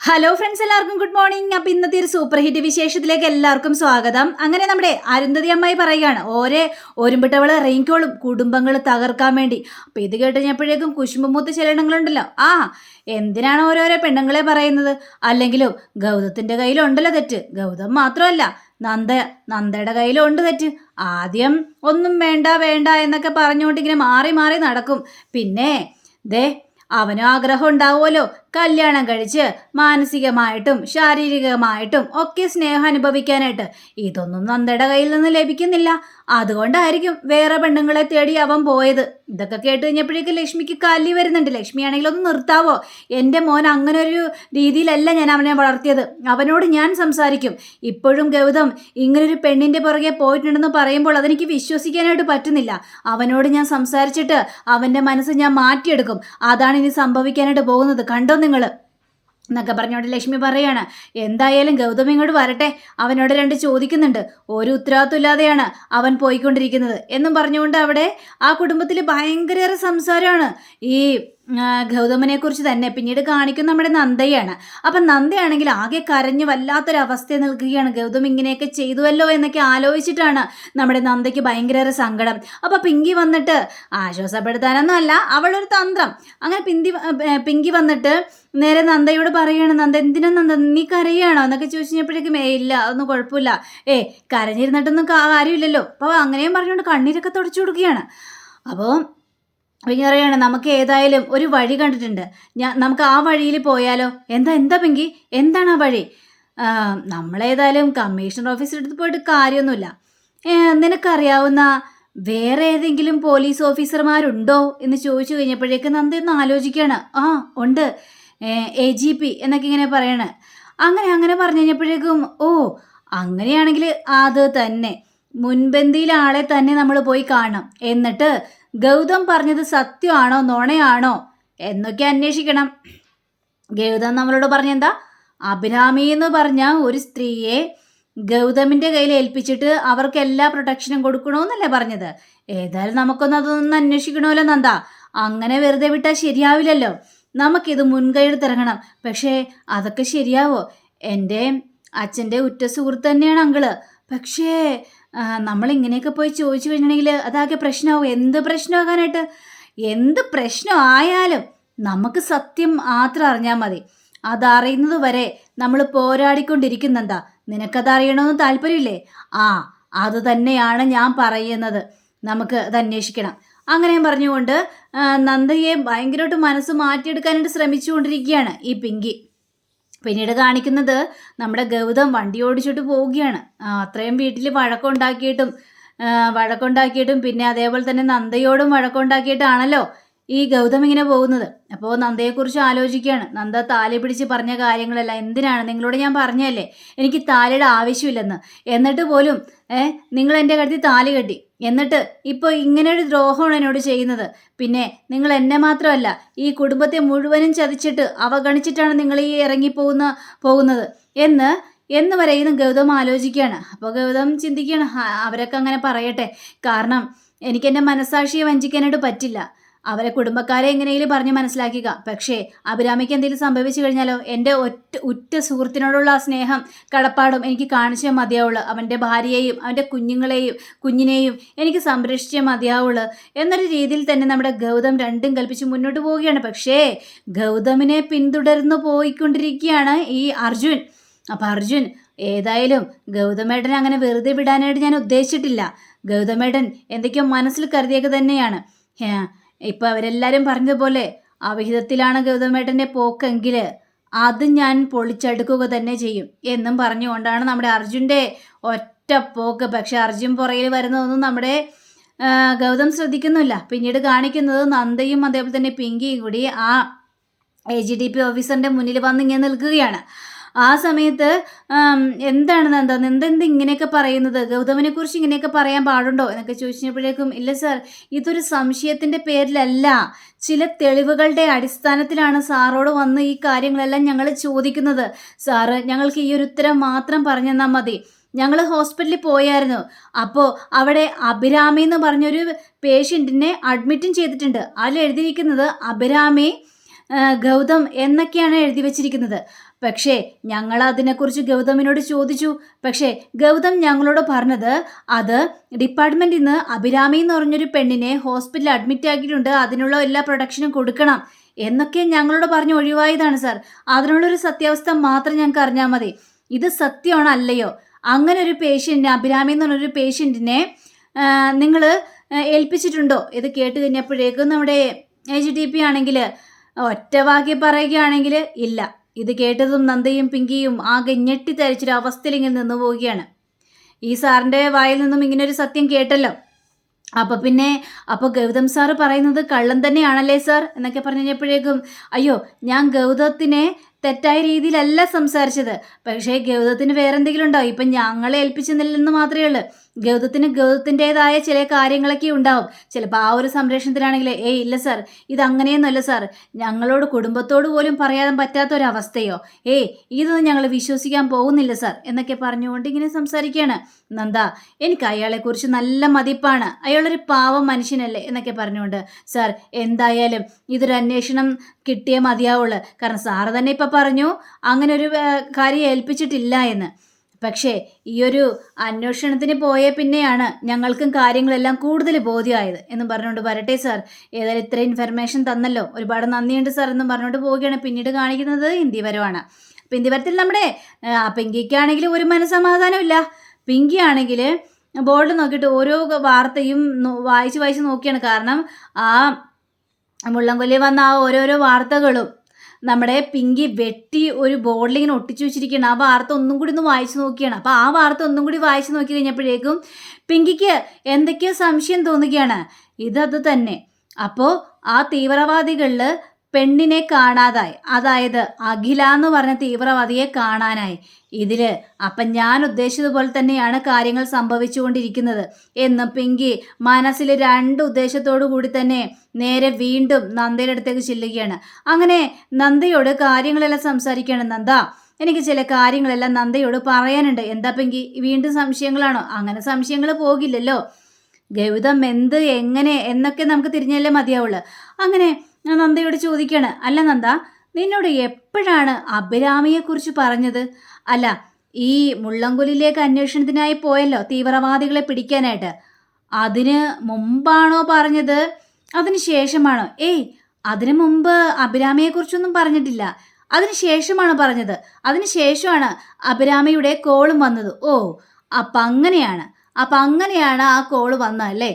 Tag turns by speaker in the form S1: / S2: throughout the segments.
S1: Hello friends എല്ലാവർക്കും good morning അപ്പൊ ഇന്നത്തെ ഒരു സൂപ്പർ ഹിറ്റ് വിശേഷത്തിലേക്ക് എല്ലാവർക്കും സ്വാഗതം. അങ്ങനെ നമ്മുടെ അരുന്ധതി അമ്മായി പറയുകയാണ് ഓരേ ഒരുമ്പിട്ടവൾ റെയിൻകോളും കുടുംബങ്ങൾ തകർക്കാൻ വേണ്ടി. അപ്പൊ ഇത് കേട്ടുകഴിഞ്ഞപ്പോഴേക്കും കുശുമ്പുമൂത്ത് ചലനങ്ങളുണ്ടല്ലോ ആ എന്തിനാണ് ഓരോരോ പെണ്ണുങ്ങളെ പറയുന്നത്? അല്ലെങ്കിലും ഗൗതത്തിന്റെ കയ്യിലുണ്ടല്ലോ തെറ്റ്. ഗൗതം മാത്രമല്ല നന്ദ നന്ദയുടെ കയ്യിലുണ്ട് തെറ്റ്. ആദ്യം ഒന്നും വേണ്ട വേണ്ട എന്നൊക്കെ പറഞ്ഞുകൊണ്ട് ഇങ്ങനെ മാറി മാറി നടക്കും. പിന്നെ ദേ അവനും ആഗ്രഹം ഉണ്ടാവുമല്ലോ. കല്യാണം കഴിച്ച് മാനസികമായിട്ടും ശാരീരികമായിട്ടും ഒക്കെ സ്നേഹം അനുഭവിക്കാനായിട്ട് ഇതൊന്നും നന്ദയുടെ കയ്യിൽ നിന്ന് ലഭിക്കുന്നില്ല. അതുകൊണ്ടായിരിക്കും വേറെ പെണ്ണുങ്ങളെ തേടി അവൻ പോയത്. ഇതൊക്കെ കേട്ട് കഴിഞ്ഞപ്പോഴേക്കും ലക്ഷ്മിക്ക് കല്ലി വരുന്നുണ്ട്. ലക്ഷ്മി ആണെങ്കിൽ ഒന്ന് നിർത്താവോ? എന്റെ മോൻ അങ്ങനെ ഒരു രീതിയിലല്ല ഞാൻ അവനെ വളർത്തിയത്. അവനോട് ഞാൻ സംസാരിക്കും. ഇപ്പോഴും ഗൗതം ഇങ്ങനൊരു പെണ്ണിന്റെ പുറകെ പോയിട്ടുണ്ടെന്ന് പറയുമ്പോൾ അതെനിക്ക് വിശ്വസിക്കാനായിട്ട് പറ്റുന്നില്ല. അവനോട് ഞാൻ സംസാരിച്ചിട്ട് അവന്റെ മനസ്സ് ഞാൻ മാറ്റിയെടുക്കും. അതാണ് ഇനി സംഭവിക്കാനായിട്ട് പോകുന്നത്. കണ്ടോ നിങ്ങൾ എന്നൊക്കെ പറഞ്ഞോണ്ട് ലക്ഷ്മി പറയാണ്. എന്തായാലും ഗൗതം ഇങ്ങോട്ട് വരട്ടെ. അവനോട് രണ്ട് ചോദിക്കുന്നുണ്ട്. ഒരു ഉത്തരവാദിത്വം ഇല്ലാതെയാണ് അവൻ പോയിക്കൊണ്ടിരിക്കുന്നത്. എന്നും പറഞ്ഞുകൊണ്ട് അവിടെ ആ കുടുംബത്തിൽ ഭയങ്കര സംസാരമാണ്. ഈ ഗൗതമനെ കുറിച്ച് തന്നെ പിന്നീട് കാണിക്കുന്ന നമ്മുടെ നന്ദയാണ്. അപ്പം നന്ദയാണെങ്കിൽ ആകെ കരഞ്ഞ് വല്ലാത്തൊരവസ്ഥ നിൽക്കുകയാണ്. ഗൗതം ഇങ്ങനെയൊക്കെ ചെയ്തുവല്ലോ എന്നൊക്കെ ആലോചിച്ചിട്ടാണ് നമ്മുടെ നന്ദയ്ക്ക് ഭയങ്കര സങ്കടം. അപ്പോൾ പിങ്കി വന്നിട്ട് ആശ്വാസപ്പെടുത്താനൊന്നും അല്ല അവളൊരു തന്ത്രം. അങ്ങനെ പിന്തി പിങ്കി വന്നിട്ട് നേരെ നന്ദയോട് പറയാണ് നന്ദ എന്തിനാ നന്ദ നീ കരയാണോ? എന്നൊക്കെ ചോദിച്ചു കഴിഞ്ഞപ്പോഴേക്കും ഏ ഇല്ല അതൊന്നും കുഴപ്പമില്ല. ഏ കരഞ്ഞിരുന്നിട്ടൊന്നും കാര്യമില്ലല്ലോ. അപ്പോൾ അങ്ങനെയും പറഞ്ഞുകൊണ്ട് കണ്ണീരൊക്കെ തുടച്ചു കൊടുക്കുകയാണ്. അപ്പോൾ പിന്നെ പറയാണ് നമുക്ക് ഏതായാലും ഒരു വഴി കണ്ടിട്ടുണ്ട്. ഞാൻ നമുക്ക് ആ വഴിയിൽ പോയാലോ? എന്താ എന്താ പിങ്കി? എന്താണ് ആ വഴി? നമ്മളേതായാലും കമ്മീഷണർ ഓഫീസിന്റെ അടുത്ത് പോയിട്ട് കാര്യമൊന്നുമില്ല. നിനക്കറിയാവുന്ന വേറെ ഏതെങ്കിലും പോലീസ് ഓഫീസർമാരുണ്ടോ? എന്ന് ചോദിച്ചു കഴിഞ്ഞപ്പോഴേക്കും നന്ദി ഒന്ന് ആലോചിക്കുകയാണ്. ആ ഉണ്ട്. എ ജി പി എന്നൊക്കെ ഇങ്ങനെ പറയണേ. അങ്ങനെ അങ്ങനെ പറഞ്ഞു കഴിഞ്ഞപ്പോഴേക്കും ഓ അങ്ങനെയാണെങ്കിൽ അത് തന്നെ. മുൻപന്തിയിലെ ആളെ തന്നെ നമ്മൾ പോയി കാണണം എന്നിട്ട് ഗൗതം പറഞ്ഞത് സത്യമാണോ നുണയാണോ എന്നൊക്കെ അന്വേഷിക്കണം. ഗൗതം നമ്മളോട് പറഞ്ഞെന്താ? അഭിരാമി എന്ന് പറഞ്ഞ ഒരു സ്ത്രീയെ ഗൗതമിന്റെ കയ്യിൽ ഏൽപ്പിച്ചിട്ട് അവർക്ക് എല്ലാ പ്രൊട്ടക്ഷനും കൊടുക്കണമെന്നല്ലേ പറഞ്ഞത്? ഏതായാലും നമുക്കൊന്ന് അതൊന്ന് അന്വേഷിക്കണമല്ലോ നന്ദ അങ്ങനെ വെറുതെ വിട്ടാൽ ശരിയാവില്ലല്ലോ. നമുക്കിത് മുൻകൈയ്യെടുത്തിറങ്ങണം പക്ഷേ അതൊക്കെ ശരിയാവോ? എന്റെ അച്ഛന്റെ ഉറ്റ സുഹൃത്ത് തന്നെയാണ് അങ്കിൾ. പക്ഷേ നമ്മൾ ഇങ്ങനെയൊക്കെ പോയി ചോദിച്ചു കഴിഞ്ഞിട്ടുണ്ടെങ്കിൽ അതാകെ പ്രശ്നമാവും എന്ത് പ്രശ്നമാകാനായിട്ട്? എന്ത് പ്രശ്നം ആയാലും നമുക്ക് സത്യം മാത്രം അറിഞ്ഞാൽ മതി. അതറിയുന്നത് വരെ നമ്മൾ പോരാടിക്കൊണ്ടിരിക്കുന്നെന്താ? നിനക്കത് അറിയണമെന്ന് താല്പര്യമില്ലേ? ആ അത് തന്നെയാണ് ഞാൻ പറയുന്നത്. നമുക്ക് അത് അന്വേഷിക്കണം. അങ്ങനെയും പറഞ്ഞുകൊണ്ട് നന്ദയെ ഭയങ്കരമായിട്ട് മനസ്സ് മാറ്റിയെടുക്കാനായിട്ട് ശ്രമിച്ചുകൊണ്ടിരിക്കുകയാണ് ഈ പിങ്കി. പിന്നീട് കാണിക്കുന്നത് നമ്മുടെ ഗൗതം വണ്ടി ഓടിച്ചിട്ട് പോവുകയാണ്. അത്രയും വീട്ടിൽ വഴക്കുണ്ടാക്കിയിട്ടും വഴക്കുണ്ടാക്കിയിട്ടും പിന്നെ അതേപോലെ തന്നെ നന്ദയോടും വഴക്കുണ്ടാക്കിയിട്ടാണല്ലോ ഈ ഗൗതം ഇങ്ങനെ പോകുന്നത്. അപ്പോൾ നന്ദയെക്കുറിച്ച് ആലോചിക്കുകയാണ്. നന്ദ താലി പിടിച്ച് പറഞ്ഞ കാര്യങ്ങളെല്ലാം എന്തിനാണ്? നിങ്ങളോട് ഞാൻ പറഞ്ഞല്ലേ എനിക്ക് താലിയുടെ ആവശ്യമില്ലെന്ന്. എന്നിട്ട് പോലും ഏഹ് നിങ്ങൾ എന്റെ കഴുത്തിൽ താലി കെട്ടി. എന്നിട്ട് ഇപ്പോൾ ഇങ്ങനെ ഒരു ദ്രോഹമാണ് എന്നോട് ചെയ്യുന്നത്. പിന്നെ നിങ്ങൾ എന്നെ മാത്രമല്ല ഈ കുടുംബത്തെ മുഴുവനും ചതിച്ചിട്ട് അവഗണിച്ചിട്ടാണ് നിങ്ങൾ ഈ ഇറങ്ങിപ്പോകുന്ന പോകുന്നത്. എന്ന് എന്ന് പറയുന്ന ഗൗതം ആലോചിക്കുകയാണ്. അപ്പോൾ ഗൗതം ചിന്തിക്കുകയാണ് അവരൊക്കെ അങ്ങനെ പറയട്ടെ. കാരണം എനിക്കെന്റെ മനസാക്ഷിയെ വഞ്ചിക്കാനായിട്ട് പറ്റില്ല. അവരെ കുടുംബക്കാരെ എങ്ങനെയും പറഞ്ഞ് മനസ്സിലാക്കുക. പക്ഷേ അഭിരാമിക്ക് എന്തെങ്കിലും സംഭവിച്ചു കഴിഞ്ഞാലോ? എന്റെ ഒറ്റ ഉറ്റ സുഹൃത്തിനോടുള്ള ആ സ്നേഹം കടപ്പാടും എനിക്ക് കാണിച്ചേ മതിയാവുള്ളൂ. അവന്റെ ഭാര്യയെയും അവന്റെ കുഞ്ഞുങ്ങളെയും കുഞ്ഞിനെയും എനിക്ക് സംരക്ഷിച്ചേ മതിയാവുള്ളൂ. എന്നൊരു രീതിയിൽ തന്നെ നമ്മുടെ ഗൗതം രണ്ടും കൽപ്പിച്ച് മുന്നോട്ട് പോവുകയാണ്. പക്ഷേ ഗൗതമിനെ പിന്തുടർന്നു പോയിക്കൊണ്ടിരിക്കുകയാണ് ഈ അർജുൻ. അപ്പോൾ അർജുൻ ഏതായാലും ഗൗതമേടനെ അങ്ങനെ വെറുതെ വിടാനായിട്ട് ഞാൻ ഉദ്ദേശിച്ചിട്ടില്ല. ഗൗതമേടൻ എന്തൊക്കെയോ മനസ്സിൽ കരുതിയൊക്കെ തന്നെയാണ്. ഇപ്പൊ അവരെല്ലാരും പറഞ്ഞതുപോലെ അവിഹിതത്തിലാണ് ഗൗതമേട്ടന്റെ പോക്കെങ്കിൽ അത് ഞാൻ പൊളിച്ചെടുക്കുക തന്നെ ചെയ്യും എന്നും പറഞ്ഞുകൊണ്ടാണ് നമ്മുടെ അർജുന്റെ ഒറ്റ പോക്ക്. പക്ഷെ അർജുൻ പുറയിൽ വരുന്നതൊന്നും നമ്മുടെ ഗൗതം ശ്രദ്ധിക്കുന്നില്ല. പിന്നീട് കാണിക്കുന്നത് നന്ദയും അതേപോലെ തന്നെ പിങ്കിയും കൂടി ആ എ ജി ഡി പി ഓഫീസറിന്റെ മുന്നിൽ വന്ന് ഇങ്ങനെ നിൽക്കുകയാണ്. ആ സമയത്ത് എന്താണ് നന്ദ? എന്തെന്ത് ഇങ്ങനെയൊക്കെ പറയുന്നത്? ഗൗതമിനെ കുറിച്ച് ഇങ്ങനെയൊക്കെ പറയാൻ പാടുണ്ടോ? എന്നൊക്കെ ചോദിച്ചപ്പോഴേക്കും ഇല്ല സാർ ഇതൊരു സംശയത്തിന്റെ പേരിലല്ല. ചില തെളിവുകളുടെ അടിസ്ഥാനത്തിലാണ് സാറോട് വന്ന് ഈ കാര്യങ്ങളെല്ലാം ഞങ്ങൾ ചോദിക്കുന്നത്. സാറ് ഞങ്ങൾക്ക് ഈ ഒരു ഉത്തരം മാത്രം പറഞ്ഞു തന്നാൽ മതി. ഞങ്ങൾ ഹോസ്പിറ്റലിൽ പോയായിരുന്നു. അപ്പോൾ അവിടെ അഭിരാമി എന്ന് പറഞ്ഞൊരു പേഷ്യന്റിനെ അഡ്മിറ്റും ചെയ്തിട്ടുണ്ട്. അതിൽ എഴുതിയിരിക്കുന്നത് അഭിരാമി ഗൗതം എന്നൊക്കെയാണ് എഴുതി വച്ചിരിക്കുന്നത്. പക്ഷേ ഞങ്ങൾ അതിനെക്കുറിച്ച് ഗൗതമിനോട് ചോദിച്ചു. പക്ഷേ ഗൗതം ഞങ്ങളോട് പറഞ്ഞത് അത് ഡിപ്പാർട്ട്മെന്റിൽ നിന്ന് അഭിരാമി എന്ന് പറഞ്ഞൊരു പെണ്ണിനെ ഹോസ്പിറ്റലിൽ അഡ്മിറ്റ് ആക്കിയിട്ടുണ്ട്. അതിനുള്ള എല്ലാ പ്രൊഡക്ഷനും കൊടുക്കണം എന്നൊക്കെ ഞങ്ങളോട് പറഞ്ഞ് ഒഴിവായതാണ് സാർ. അതിനുള്ളൊരു സത്യാവസ്ഥ മാത്രം ഞങ്ങൾക്ക് അറിഞ്ഞാൽ മതി. ഇത് സത്യമാണോ അല്ലയോ? അങ്ങനെ ഒരു പേഷ്യന്റിനെ അഭിരാമി എന്ന് പറഞ്ഞൊരു പേഷ്യന്റിനെ നിങ്ങൾ ഏൽപ്പിച്ചിട്ടുണ്ടോ? ഇത് കേട്ട് കഴിഞ്ഞപ്പോഴേക്കും നമ്മുടെ എച്ച് ഡി പി ആണെങ്കിൽ ഒറ്റവാക്കി പറയുകയാണെങ്കിൽ ഇല്ല. ഇത് കേട്ടതും നന്ദയും പിങ്കിയും ആകെ ഞെട്ടിത്തരിച്ചൊരു അവസ്ഥയിൽ നിന്ന് പോവുകയാണ് ഈ സാറിന്റെ വായിൽ നിന്നും ഇങ്ങനൊരു സത്യം കേട്ടല്ലോ. അപ്പൊ പിന്നെ അപ്പോൾ ഗൗതം സാറ് പറയുന്നത് കള്ളം തന്നെയാണല്ലേ സാർ? എന്നൊക്കെ പറഞ്ഞു കഴിഞ്ഞപ്പോഴേക്കും അയ്യോ ഞാൻ ഗൗതത്തിനെ തെറ്റായ രീതിയിലല്ല സംസാരിച്ചത്. പക്ഷേ ഗൗതത്തിന് വേറെന്തെങ്കിലും ഉണ്ടോ? ഇപ്പം ഞങ്ങളെ ഏൽപ്പിച്ചെന്നില്ലെന്ന് മാത്രമേ ഉള്ളൂ. ഗൗതത്തിന് ഗൗതത്തിന്റെതായ ചില കാര്യങ്ങളൊക്കെ ഉണ്ടാവും. ചിലപ്പോൾ ആ ഒരു സംരക്ഷണത്തിലാണെങ്കിൽ ഏയ് ഇല്ല സാർ ഇത് അങ്ങനെയൊന്നുമല്ല സാർ. ഞങ്ങളോട് കുടുംബത്തോട് പോലും പറയാൻ പറ്റാത്ത ഒരു അവസ്ഥയോ ഏയ് ഇതൊന്നും ഞങ്ങൾ വിശ്വസിക്കാൻ പോകുന്നില്ല സാർ എന്നൊക്കെ പറഞ്ഞുകൊണ്ട് ഇങ്ങനെ സംസാരിക്കുകയാണ്. നന്ദ എനിക്ക് അയാളെക്കുറിച്ച് നല്ല മതിപ്പാണ്. അയാളൊരു പാവം മനുഷ്യനല്ലേ എന്നൊക്കെ പറഞ്ഞുകൊണ്ട് സാർ എന്തായാലും ഇതൊരു അന്വേഷണം കിട്ടിയേ മതിയാവുള്ളൂ. കാരണം സാറ് തന്നെ ഇപ്പം പറഞ്ഞു അങ്ങനെ ഒരു കാര്യം ഏൽപ്പിച്ചിട്ടില്ല എന്ന്. പക്ഷേ ഈ ഒരു അന്വേഷണത്തിന് പോയ പിന്നെയാണ് ഞങ്ങൾക്കും കാര്യങ്ങളെല്ലാം കൂടുതൽ ബോധ്യമായത് എന്ന് പറഞ്ഞുകൊണ്ട് വരട്ടെ സാർ. ഏതായാലും ഇത്ര ഇൻഫർമേഷൻ തന്നല്ലോ. ഒരുപാട് നന്ദിയുണ്ട് സാർ എന്നും പറഞ്ഞുകൊണ്ട് പോവുകയാണ്. പിന്നീട് കാണിക്കുന്നത് ഹിന്ദി വരവാണ്. അപ്പം ഹിന്ദി വരത്തിൽ നമ്മുടെ പിങ്കിക്കാണെങ്കിൽ ഒരു മനസമാധാനമില്ല പിങ്കി ആണെങ്കിൽ ബോർഡ് നോക്കിയിട്ട് ഓരോ വാർത്തയും വായിച്ച് വായിച്ച് നോക്കിയാണ്. കാരണം ആ മുള്ളംകൊല്ലി വന്ന ആ ഓരോരോ വാർത്തകളും നമ്മുടെ പിങ്കി വെട്ടി ഒരു ബോർഡിലിങ്ങനെ ഒട്ടിച്ചു വെച്ചിരിക്കുകയാണ്. ആ വാർത്ത ഒന്നും കൂടി ഒന്ന് വായിച്ചു നോക്കിയാണ്. അപ്പോൾ ആ വാർത്ത ഒന്നും കൂടി വായിച്ചു നോക്കി കഴിഞ്ഞപ്പോഴേക്കും പിങ്കിക്ക് എന്തൊക്കെയോ സംശയം തോന്നുകയാണ്. ഇതത് തന്നെ. അപ്പോൾ ആ തീവ്രവാദികളിൽ പെണ്ണിനെ കാണാതായി. അതായത് അഖില എന്ന് പറഞ്ഞ തീവ്രവാദിയെ കാണാനായി. ഇതിൽ അപ്പം ഞാൻ ഉദ്ദേശിച്ചതുപോലെ തന്നെയാണ് കാര്യങ്ങൾ സംഭവിച്ചുകൊണ്ടിരിക്കുന്നത് എന്ന് പിങ്കി മനസ്സിൽ രണ്ട് ഉദ്ദേശത്തോടു കൂടി തന്നെ നേരെ വീണ്ടും നന്ദയുടെ അടുത്തേക്ക് ചെല്ലുകയാണ്. അങ്ങനെ നന്ദയോട് കാര്യങ്ങളെല്ലാം സംസാരിക്കുകയാണ്. നന്ദ എനിക്ക് ചില കാര്യങ്ങളെല്ലാം നന്ദയോട് പറയാനുണ്ട്. എന്താ പെങ്കി? വീണ്ടും സംശയങ്ങളാണോ? അങ്ങനെ സംശയങ്ങൾ പോകില്ലല്ലോ. ഗൗതം എന്ത് എങ്ങനെ എന്നൊക്കെ നമുക്ക് തിരിഞ്ഞല്ലേ മതിയാവുള്ളൂ. അങ്ങനെ ഞാൻ നന്ദയോട് ചോദിക്കുകയാണ് അല്ല നന്ദ നിന്നോട് എപ്പോഴാണ് അഭിരാമിയെക്കുറിച്ച് പറഞ്ഞത്? അല്ല ഈ മുള്ളംകുലിലേക്ക് അന്വേഷണത്തിനായി പോയല്ലോ തീവ്രവാദികളെ പിടിക്കാനായിട്ട്. അതിന് മുമ്പാണോ പറഞ്ഞത്? അതിന് ശേഷമാണോ? ഏയ് അതിനു മുമ്പ് അഭിരാമിയെക്കുറിച്ചൊന്നും പറഞ്ഞിട്ടില്ല. അതിന് ശേഷമാണ് പറഞ്ഞത്? അതിന് ശേഷമാണ് അഭിരാമിയുടെ കോളും വന്നത്. ഓ അപ്പം അങ്ങനെയാണ്. അപ്പം അങ്ങനെയാണ് ആ കോൾ വന്നതല്ലേ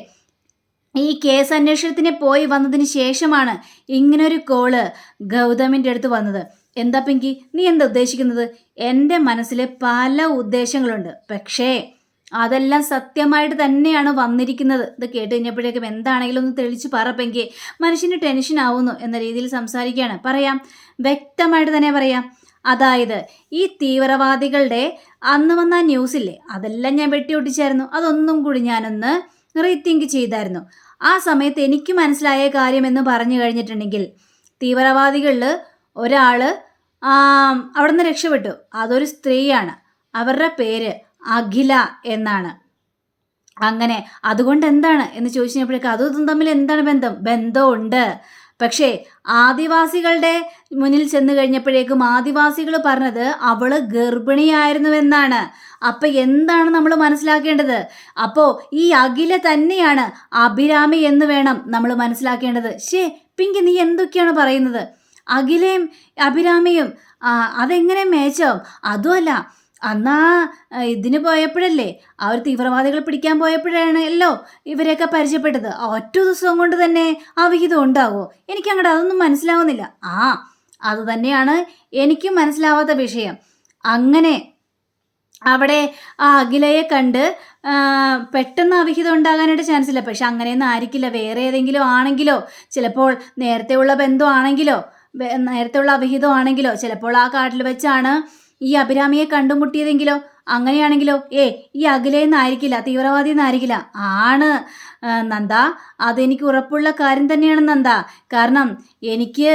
S1: ഈ കേസ് അന്വേഷണത്തിന് പോയി വന്നതിന് ശേഷമാണ് ഇങ്ങനൊരു കോൾ ഗൗതമിന്റെ അടുത്ത് വന്നത്. എന്താ പിങ്കി? നീ എന്താ ഉദ്ദേശിക്കുന്നത്? എന്റെ മനസ്സിൽ പല ഉദ്ദേശങ്ങളുണ്ട്. പക്ഷേ അതെല്ലാം സത്യമായിട്ട് തന്നെയാണ് വന്നിരിക്കുന്നത്. ഇത് കേട്ട് കഴിഞ്ഞപ്പോഴേക്കും എന്താണെങ്കിലും ഒന്ന് തെളിച്ച് പറ പെങ്കി. മനുഷ്യന് ടെൻഷൻ ആവുന്നു എന്ന രീതിയിൽ സംസാരിക്കുകയാണ്. പറയാം. വ്യക്തമായിട്ട് തന്നെ പറയാം. അതായത് ഈ തീവ്രവാദികളുടെ അന്ന് വന്ന ന്യൂസില്ലേ അതെല്ലാം ഞാൻ വെട്ടി ഒട്ടിച്ചായിരുന്നു അതൊന്നും കൂടി ഞാനൊന്ന് റീതിങ്ക് ചെയ്തായിരുന്നു. ആ സമയത്ത് എനിക്ക് മനസ്സിലായ കാര്യമെന്ന് പറഞ്ഞു കഴിഞ്ഞിട്ടുണ്ടെങ്കിൽ തീവ്രവാദികളിൽ ഒരാൾ അവിടെ നിന്ന് രക്ഷപ്പെട്ടു. അതൊരു സ്ത്രീയാണ്. അവരുടെ പേര് അഖില എന്നാണ്. അങ്ങനെ അതുകൊണ്ട് എന്താണ്? എന്ന് ചോദിച്ചപ്പോഴേക്കും അതും ഇതും തമ്മിൽ എന്താണ് ബന്ധം? ബന്ധമുണ്ട്. പക്ഷേ ആദിവാസികളുടെ മുന്നിൽ ചെന്നു കഴിഞ്ഞപ്പോഴേക്കും ആദിവാസികൾ പറഞ്ഞത് അവൾ ഗർഭിണിയായിരുന്നുവെന്നാണ്. അപ്പൊ എന്താണ് നമ്മൾ മനസ്സിലാക്കേണ്ടത്? അപ്പോ ഈ അഖില തന്നെയാണ് അഭിരാമി എന്ന് വേണം നമ്മൾ മനസ്സിലാക്കേണ്ടത്. ശേ പിങ്കി നീ എന്തൊക്കെയാണ് പറയുന്നത്? അഖിലയും അഭിരാമിയും അതെങ്ങനെ മേച്ചാവും അതുമല്ല അന്നാ ഇതിന് പോയപ്പോഴല്ലേ ആ ഒരു തീവ്രവാദികളെ പിടിക്കാൻ പോയപ്പോഴാണല്ലോ ഇവരെയൊക്കെ പരിചയപ്പെട്ടത്. ഒറ്റ ദിവസം കൊണ്ട് തന്നെ ആ വിഹിതം ഉണ്ടാകുമോ എനിക്ക് അങ്ങോട്ട് അതൊന്നും മനസ്സിലാവുന്നില്ല. ആ അത് തന്നെയാണ് എനിക്കും മനസ്സിലാവാത്ത വിഷയം. അങ്ങനെ അവിടെ ആ അഖിലയെ കണ്ട് പെട്ടെന്ന് അവിഹിതം ഉണ്ടാകാനായിട്ട് ചാൻസ് ഇല്ല. പക്ഷെ അങ്ങനെയൊന്നും ആയിരിക്കില്ല. വേറെ ഏതെങ്കിലും ആണെങ്കിലോ ചിലപ്പോൾ നേരത്തെയുള്ള ബന്ധമാണെങ്കിലോ നേരത്തെയുള്ള അവിഹിതമാണെങ്കിലോ ചിലപ്പോൾ ആ കാട്ടിൽ വെച്ചാണ് ഈ അഭിരാമിയെ കണ്ടുമുട്ടിയതെങ്കിലോ? അങ്ങനെയാണെങ്കിലോ? ഏ ഈ അഖിലയെന്നായിരിക്കില്ല തീവ്രവാദി എന്നായിരിക്കില്ല ആണ്. നന്ദ അതെനിക്ക് ഉറപ്പുള്ള കാര്യം തന്നെയാണ് നന്ദ. കാരണം എനിക്ക്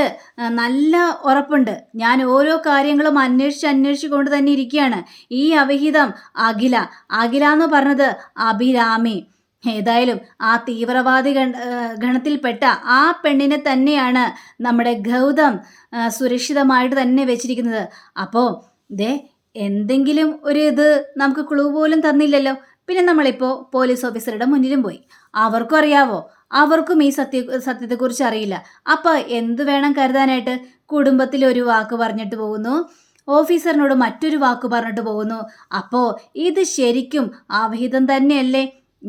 S1: നല്ല ഉറപ്പുണ്ട്. ഞാൻ ഓരോ കാര്യങ്ങളും അന്വേഷിച്ച് അന്വേഷിച്ച് കൊണ്ട് തന്നെ ഇരിക്കുകയാണ്. ഈ അവിഹിതം അഖില. അഖില എന്ന് പറഞ്ഞത് അഭിരാമി. ഏതായാലും ആ തീവ്രവാദി ഗണ ഗണത്തിൽപ്പെട്ട ആ പെണ്ണിനെ തന്നെയാണ് നമ്മുടെ ഗൗതം സുരക്ഷിതമായിട്ട് തന്നെ വെച്ചിരിക്കുന്നത്. അപ്പോൾ ദേ എന്തെങ്കിലും ഒരു ഇത് നമുക്ക് ക്ലൂ പോലും തന്നില്ലല്ലോ. പിന്നെ നമ്മളിപ്പോൾ പോലീസ് ഓഫീസറുടെ മുന്നിലും പോയി. അവർക്കും അറിയാവോ? അവർക്കും ഈ സത്യ സത്യത്തെക്കുറിച്ച് അറിയില്ല. അപ്പോൾ എന്ത് വേണം കരുതാനായിട്ട്? കുടുംബത്തിൽ ഒരു വാക്ക് പറഞ്ഞിട്ട് പോകുന്നു. ഓഫീസറിനോട് മറ്റൊരു വാക്ക് പറഞ്ഞിട്ട് പോകുന്നു. അപ്പോൾ ഇത് ശരിക്കും അവഹിതം തന്നെയല്ലേ?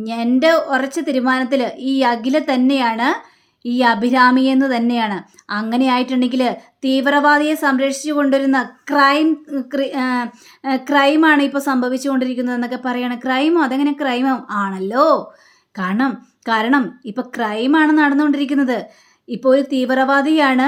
S1: എന്റെ ഉറച്ച തീരുമാനത്തിൽ ഈ അഖില തന്നെയാണ് ഈ അഭിരാമി എന്ന് തന്നെയാണ്. അങ്ങനെ ആയിട്ടുണ്ടെങ്കിൽ തീവ്രവാദിയെ സംരക്ഷിച്ചു കൊണ്ടുവരുന്ന ക്രൈം ക്രൈമാണ് ഇപ്പോൾ സംഭവിച്ചുകൊണ്ടിരിക്കുന്നത് എന്നൊക്കെ പറയാണ്. ക്രൈമോ അതെങ്ങനെ ക്രൈമോ ആണല്ലോ. കാരണം കാരണം ഇപ്പോൾ ക്രൈമാണ് നടന്നുകൊണ്ടിരിക്കുന്നത്. ഇപ്പോൾ ഒരു തീവ്രവാദിയാണ്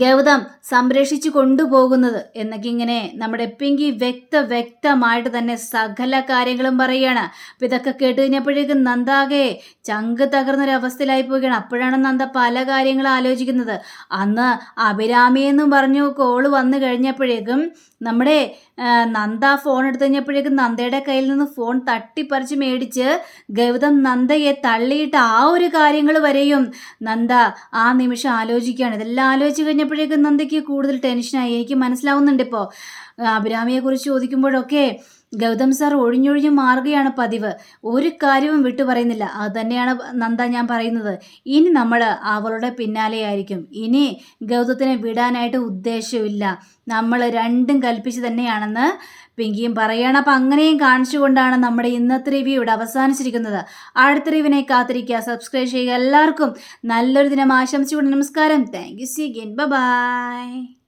S1: ഗൗതം സംരക്ഷിച്ചു കൊണ്ടുപോകുന്നത് എന്നൊക്കെ ഇങ്ങനെ നമ്മുടെ പിങ്കി വ്യക്ത വ്യക്തമായിട്ട് തന്നെ സകല കാര്യങ്ങളും പറയുകയാണ്. അപ്പം ഇതൊക്കെ കേട്ട് കഴിഞ്ഞപ്പോഴേക്കും നന്ദാകെ ചങ്ക് തകർന്നൊരവസ്ഥയിലായി പോവുകയാണ്. അപ്പോഴാണ് നന്ദ പല കാര്യങ്ങളും ആലോചിക്കുന്നത്. അന്ന് അഭിരാമി എന്നും പറഞ്ഞു കോൾ വന്നു കഴിഞ്ഞപ്പോഴേക്കും നമ്മുടെ നന്ദ ഫോൺ എടുത്തു കഴിഞ്ഞപ്പോഴേക്കും നന്ദയുടെ കയ്യിൽ നിന്ന് ഫോൺ തട്ടിപ്പറിച്ച് മേടിച്ച് ഗൗതം നന്ദയെ തള്ളിയിട്ട് ആ ഒരു കാര്യങ്ങൾ വരെയും നന്ദ ആ നിമിഷം ആലോചിക്കുകയാണ്. ഇതെല്ലാം ആലോചിച്ച് കഴിഞ്ഞപ്പോഴേക്കും നന്ദയ്ക്ക് കൂടുതൽ ടെൻഷനായി എനിക്ക് മനസ്സിലാവുന്നുണ്ട് ഇപ്പോൾ അഭിരാമിയെക്കുറിച്ച് ചോദിക്കുമ്പോഴൊക്കെ ഗൗതം സാർ ഒഴിഞ്ഞൊഴിഞ്ഞ് മാറുകയാണ് പതിവ്. ഒരു കാര്യവും വിട്ടു പറയുന്നില്ല. അത് തന്നെയാണ് നന്ദ ഞാൻ പറയുന്നത്. ഇനി നമ്മൾ അവളുടെ പിന്നാലെയായിരിക്കും ഇനി ഗൗതത്തിനെ വിടാനായിട്ട് ഉദ്ദേശമില്ല നമ്മൾ രണ്ടും കൽപ്പിച്ച് തന്നെയാണെന്ന് പിങ്കിയും പറയുകയാണ് അപ്പം അങ്ങനെയും കാണിച്ചുകൊണ്ടാണ് നമ്മുടെ ഇന്നത്തെ റിവ്യൂ ഇവിടെ അവസാനിച്ചിരിക്കുന്നത്. അടുത്ത റിവിനെ കാത്തിരിക്കുക. സബ്സ്ക്രൈബ് ചെയ്യുക. എല്ലാവർക്കും നല്ലൊരു ദിനം ആശംസിച്ചുകൊണ്ട് നമസ്കാരം. Thank you see again bye